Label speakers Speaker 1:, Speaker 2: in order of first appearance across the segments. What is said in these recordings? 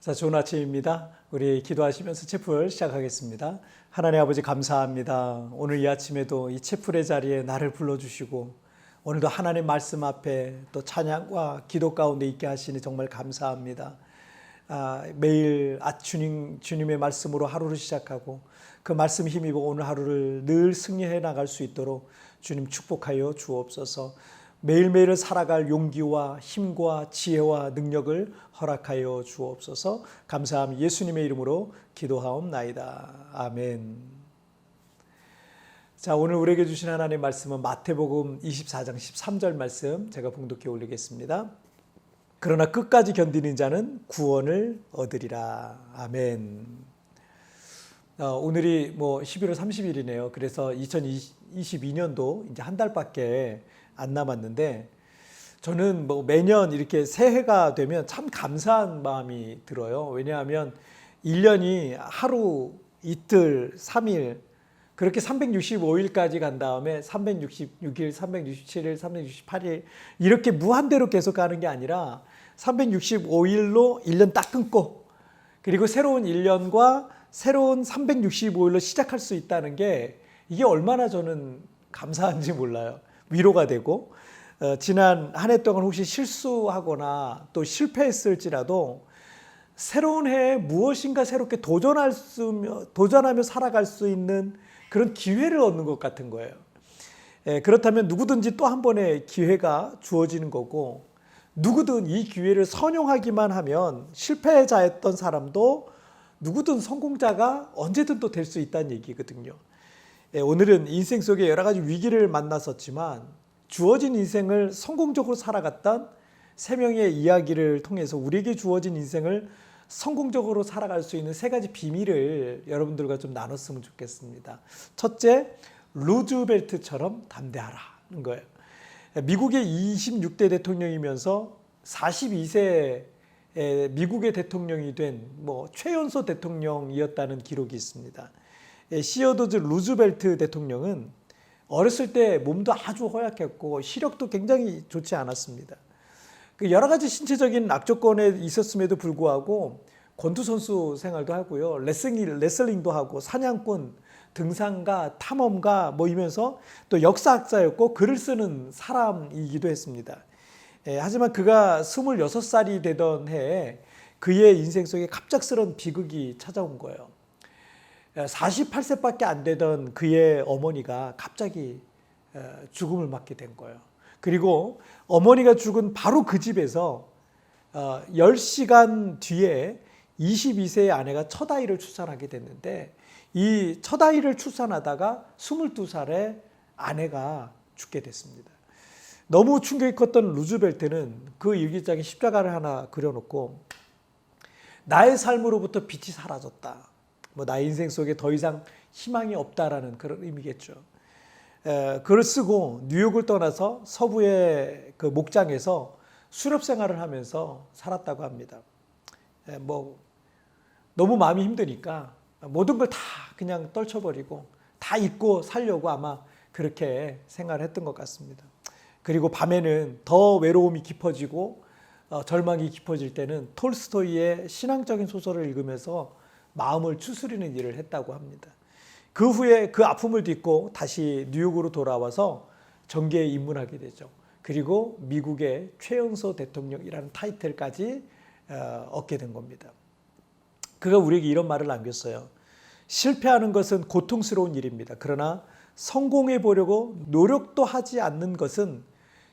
Speaker 1: 자, 좋은 아침입니다. 우리 기도하시면서 채플 시작하겠습니다. 하나님 아버지 감사합니다. 오늘 이 아침에도 이 채플의 자리에 나를 불러주시고 오늘도 하나님 말씀 앞에 또 찬양과 기도 가운데 있게 하시니 정말 감사합니다. 아, 매일 아, 주님, 주님의 말씀으로 하루를 시작하고 그 말씀 힘입어 오늘 하루를 늘 승리해 나갈 수 있도록 주님 축복하여 주옵소서. 매일매일을 살아갈 용기와 힘과 지혜와 능력을 허락하여 주옵소서. 감사함 예수님의 이름으로 기도하옵나이다. 아멘. 자, 오늘 우리에게 주신 하나님의 말씀은 마태복음 24장 13절 말씀 제가 봉독해 올리겠습니다. 그러나 끝까지 견디는 자는 구원을 얻으리라. 아멘. 어, 오늘이 뭐 11월 30일이네요. 그래서 2022년도 이제 한 달밖에 안 남았는데 저는 뭐 매년 이렇게 새해가 되면 참 감사한 마음이 들어요. 왜냐하면 1년이 하루, 이틀, 3일 그렇게 365일까지 간 다음에 366일, 367일, 368일 이렇게 무한대로 계속 가는 게 아니라 365일로 1년 딱 끊고 그리고 새로운 1년과 새로운 365일로 시작할 수 있다는 게 이게 얼마나 저는 감사한지 몰라요. 위로가 되고 어, 지난 한 해 동안 혹시 실수하거나 또 실패했을지라도 새로운 해에 무엇인가 새롭게 도전할 수 도전하며 살아갈 수 있는 그런 기회를 얻는 것 같은 거예요. 예, 그렇다면 누구든지 또 한 번의 기회가 주어지는 거고 누구든 이 기회를 선용하기만 하면 실패자였던 사람도 누구든 성공자가 언제든 또 될 수 있다는 얘기거든요. 예, 오늘은 인생 속에 여러 가지 위기를 만났었지만 주어진 인생을 성공적으로 살아갔던 세 명의 이야기를 통해서 우리에게 주어진 인생을 성공적으로 살아갈 수 있는 세 가지 비밀을 여러분들과 좀 나눴으면 좋겠습니다. 첫째, 루즈벨트처럼 담대하라는 거예요. 미국의 26대 대통령이면서 42세 미국의 대통령이 된 뭐 최연소 대통령이었다는 기록이 있습니다. 시어도즈 루즈벨트 대통령은 어렸을 때 몸도 아주 허약했고 시력도 굉장히 좋지 않았습니다. 그 여러 가지 신체적인 악조건에 있었음에도 불구하고 권투 선수 생활도 하고요, 레슬링, 레슬링도 하고 사냥꾼, 등산가, 탐험가 뭐이면서 또 역사학자였고 글을 쓰는 사람이기도 했습니다. 예, 하지만 그가 26살이 되던 해에 그의 인생 속에 갑작스런 비극이 찾아온 거예요. 48세밖에 안 되던 그의 어머니가 갑자기 죽음을 맞게 된 거예요. 그리고 어머니가 죽은 바로 그 집에서 10시간 뒤에 22세의 아내가 첫 아이를 출산하게 됐는데 이 첫 아이를 출산하다가 22살의 아내가 죽게 됐습니다. 너무 충격이 컸던 루즈벨트는 그 일기장에 십자가를 하나 그려놓고 나의 삶으로부터 빛이 사라졌다. 뭐 나의 인생 속에 더 이상 희망이 없다라는 그런 의미겠죠. 에, 글을 쓰고 뉴욕을 떠나서 서부의 그 목장에서 수렵 생활을 하면서 살았다고 합니다. 에, 뭐 너무 마음이 힘드니까 모든 걸 다 그냥 떨쳐버리고 다 잊고 살려고 아마 그렇게 생활했던 것 같습니다. 그리고 밤에는 더 외로움이 깊어지고 어, 절망이 깊어질 때는 톨스토이의 신앙적인 소설을 읽으면서 마음을 추스리는 일을 했다고 합니다. 그 후에 그 아픔을 딛고 다시 뉴욕으로 돌아와서 정계에 입문하게 되죠. 그리고 미국의 최연소 대통령이라는 타이틀까지 어, 얻게 된 겁니다. 그가 우리에게 이런 말을 남겼어요. 실패하는 것은 고통스러운 일입니다. 그러나 성공해 보려고 노력도 하지 않는 것은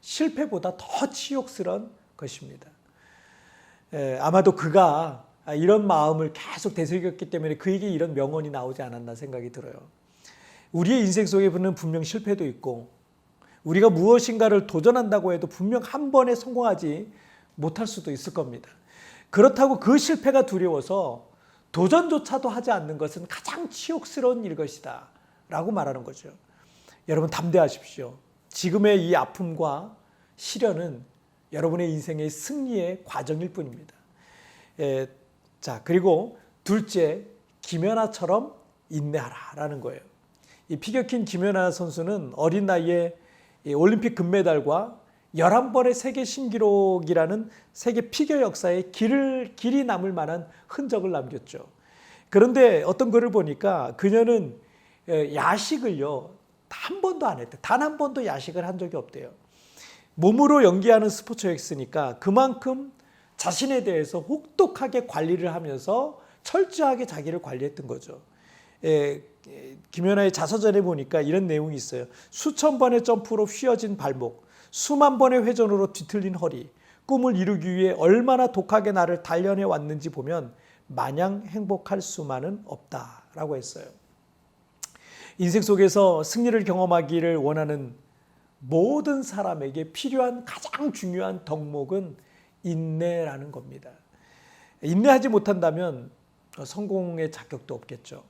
Speaker 1: 실패보다 더 치욕스러운 것입니다. 에, 아마도 그가 이런 마음을 계속 되새겼기 때문에 그에게 이런 명언이 나오지 않았나 생각이 들어요. 우리의 인생 속에 붙는 분명 실패도 있고 우리가 무엇인가를 도전한다고 해도 분명 한 번에 성공하지 못할 수도 있을 겁니다. 그렇다고 그 실패가 두려워서 도전조차도 하지 않는 것은 가장 치욕스러운 일 것이다. 라고 말하는 거죠. 여러분 담대하십시오. 지금의 이 아픔과 시련은 여러분의 인생의 승리의 과정일 뿐입니다. 에, 자, 그리고 둘째, 김연아처럼 인내하라 라는 거예요. 이 피겨킨 김연아 선수는 어린 나이에 이 올림픽 금메달과 11번의 세계 신기록이라는 세계 피겨 역사에 길을, 길이 남을 만한 흔적을 남겼죠. 그런데 어떤 글을 보니까 그녀는 에, 야식을요, 한 번도 안 했대. 단 한 번도 야식을 한 적이 없대요. 몸으로 연기하는 스포츠였으니까 그만큼 자신에 대해서 혹독하게 관리를 하면서 철저하게 자기를 관리했던 거죠. 에, 에, 김연아의 자서전에 보니까 이런 내용이 있어요. 수천 번의 점프로 휘어진 발목, 수만 번의 회전으로 뒤틀린 허리, 꿈을 이루기 위해 얼마나 독하게 나를 단련해 왔는지 보면 마냥 행복할 수만은 없다라고 했어요. 인생 속에서 승리를 경험하기를 원하는 모든 사람에게 필요한 가장 중요한 덕목은 인내라는 겁니다. 인내하지 못한다면 성공의 자격도 없겠죠.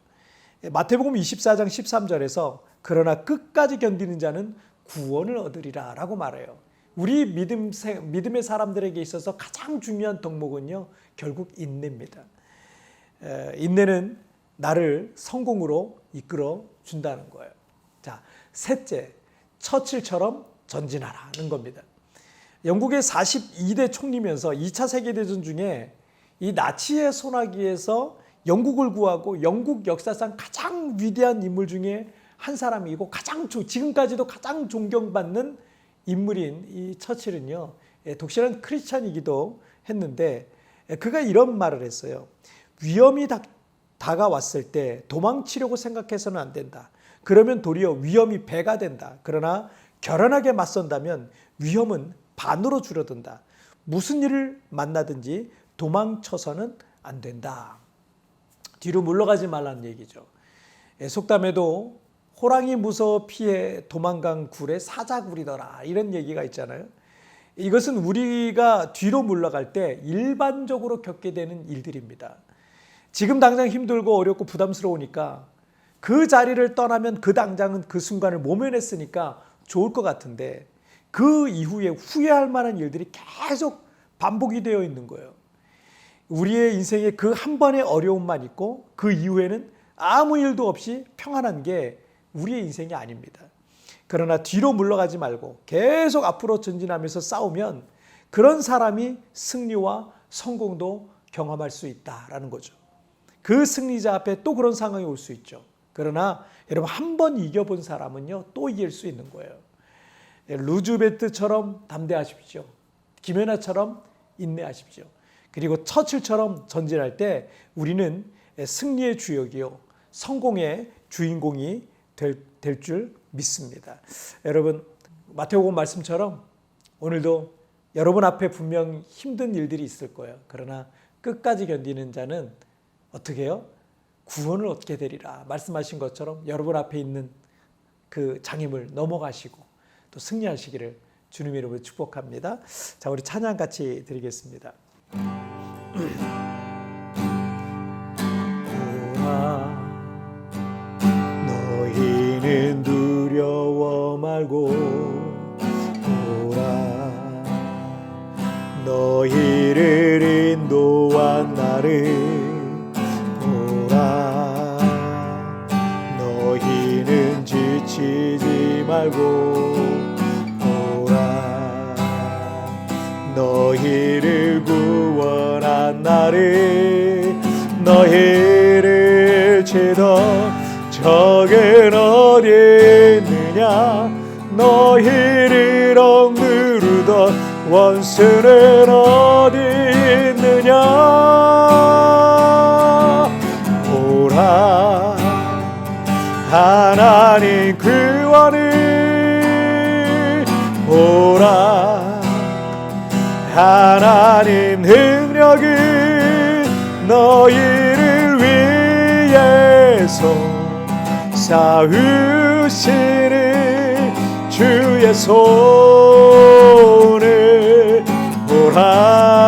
Speaker 1: 마태복음 24장 13절에서 그러나 끝까지 견디는 자는 구원을 얻으리라 라고 말해요. 우리 믿음, 믿음의 사람들에게 있어서 가장 중요한 덕목은요, 결국 인내입니다. 인내는 나를 성공으로 이끌어 준다는 거예요. 자, 셋째, 처칠처럼 전진하라는 겁니다. 영국의 42대 총리면서 2차 세계대전 중에 이 나치의 소나기에서 영국을 구하고 영국 역사상 가장 위대한 인물 중에 한 사람이고 가장 지금까지도 가장 존경받는 인물인 이 처칠은요 예, 독실한 크리스찬이기도 했는데 예, 그가 이런 말을 했어요. 위험이 다, 다가왔을 때 도망치려고 생각해서는 안 된다. 그러면 도리어 위험이 배가 된다. 그러나 결연하게 맞선다면 위험은 반으로 줄어든다. 무슨 일을 만나든지 도망쳐서는 안 된다. 뒤로 물러가지 말라는 얘기죠. 예, 속담에도 호랑이 무서워 피해 도망간 굴에 사자굴이더라 이런 얘기가 있잖아요. 이것은 우리가 뒤로 물러갈 때 일반적으로 겪게 되는 일들입니다. 지금 당장 힘들고 어렵고 부담스러우니까 그 자리를 떠나면 그 당장은 그 순간을 모면했으니까 좋을 것 같은데 그 이후에 후회할 만한 일들이 계속 반복이 되어 있는 거예요. 우리의 인생에 그 한 번의 어려움만 있고 그 이후에는 아무 일도 없이 평안한 게 우리의 인생이 아닙니다. 그러나 뒤로 물러가지 말고 계속 앞으로 전진하면서 싸우면 그런 사람이 승리와 성공도 경험할 수 있다라는 거죠. 그 승리자 앞에 또 그런 상황이 올 수 있죠. 그러나 여러분 한 번 이겨본 사람은요 또 이길 수 있는 거예요. 루즈베트처럼 담대하십시오. 김연아처럼 인내하십시오. 그리고 처칠처럼 전진할 때 우리는 승리의 주역이요 성공의 주인공이 될 줄 믿습니다. 여러분 마태복음 말씀처럼 오늘도 여러분 앞에 분명 힘든 일들이 있을 거예요. 그러나 끝까지 견디는 자는 어떻게 해요? 구원을 얻게 되리라 말씀하신 것처럼 여러분 앞에 있는 그 장애물 넘어가시고 또 승리하시기를 주님 이름으로 축복합니다. 자, 우리 찬양 같이 드리겠습니다. 너희는 두려워 말고 오라 너희를 인도한 나를 보라 너희는 지치지 말고 너희를 구원한 나를 너희를 치던 적은 어디 있느냐? 너희를 억누르던 원수는 어디 있느냐 하나님 능력을 너희를 위해서 싸우시는 주의 손을 보라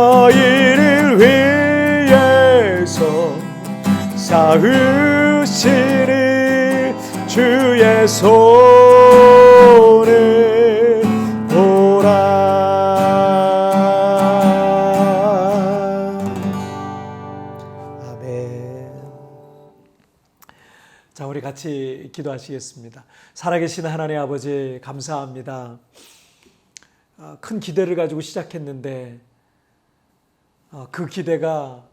Speaker 1: 너희를 위해서 싸우시는 주의 손을 보라. 아멘. 자 우리 같이 기도하시겠습니다. 살아계신 하나님 아버지 감사합니다. 어, 큰 기대를 가지고 시작했는데 어, 그 기대가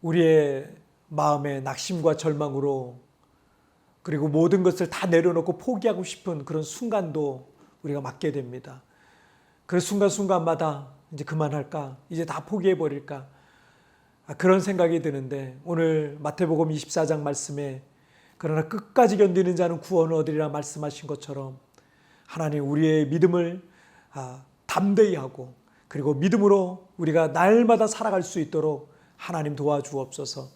Speaker 1: 우리의 마음의 낙심과 절망으로 그리고 모든 것을 다 내려놓고 포기하고 싶은 그런 순간도 우리가 맞게 됩니다. 그 순간순간마다 이제 그만할까? 이제 다 포기해 버릴까? 아, 그런 생각이 드는데 오늘 마태복음 24장 말씀에 그러나 끝까지 견디는 자는 구원을 얻으리라 말씀하신 것처럼 하나님 우리의 믿음을 아, 담대히 하고 그리고 믿음으로 우리가 날마다 살아갈 수 있도록 하나님 도와주옵소서.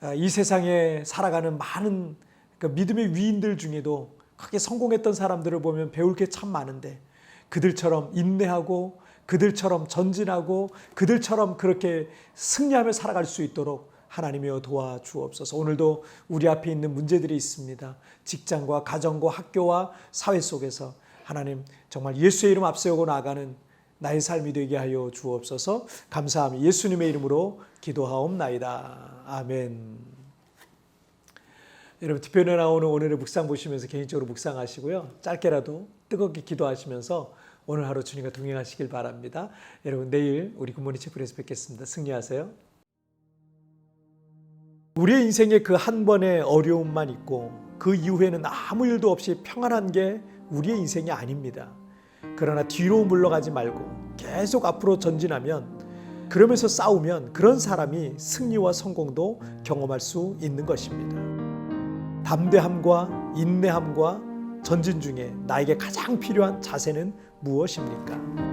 Speaker 1: 아, 이 세상에 살아가는 많은 그 믿음의 위인들 중에도 크게 성공했던 사람들을 보면 배울 게 참 많은데 그들처럼 인내하고 그들처럼 전진하고 그들처럼 그렇게 승리하며 살아갈 수 있도록 하나님이여 도와주옵소서. 오늘도 우리 앞에 있는 문제들이 있습니다. 직장과 가정과 학교와 사회 속에서 하나님 정말 예수의 이름 앞세우고 나가는 나의 삶이 되게 하여 주옵소서. 감사함이 예수님의 이름으로 기도하옵나이다. 아멘. 여러분 특별히 나오는 오늘의 묵상 보시면서 개인적으로 묵상하시고요. 짧게라도 뜨겁게 기도하시면서 오늘 하루 주님과 동행하시길 바랍니다. 여러분 내일 우리 굿모닝 채플에서 뵙겠습니다. 승리하세요. 우리의 인생에 그 한 번의 어려움만 있고 그 이후에는 아무 일도 없이 평안한 게 우리의 인생이 아닙니다. 그러나 뒤로 물러가지 말고 계속 앞으로 전진하면 그러면서 싸우면 그런 사람이 승리와 성공도 경험할 수 있는 것입니다. 담대함과 인내함과 전진 중에 나에게 가장 필요한 자세는 무엇입니까?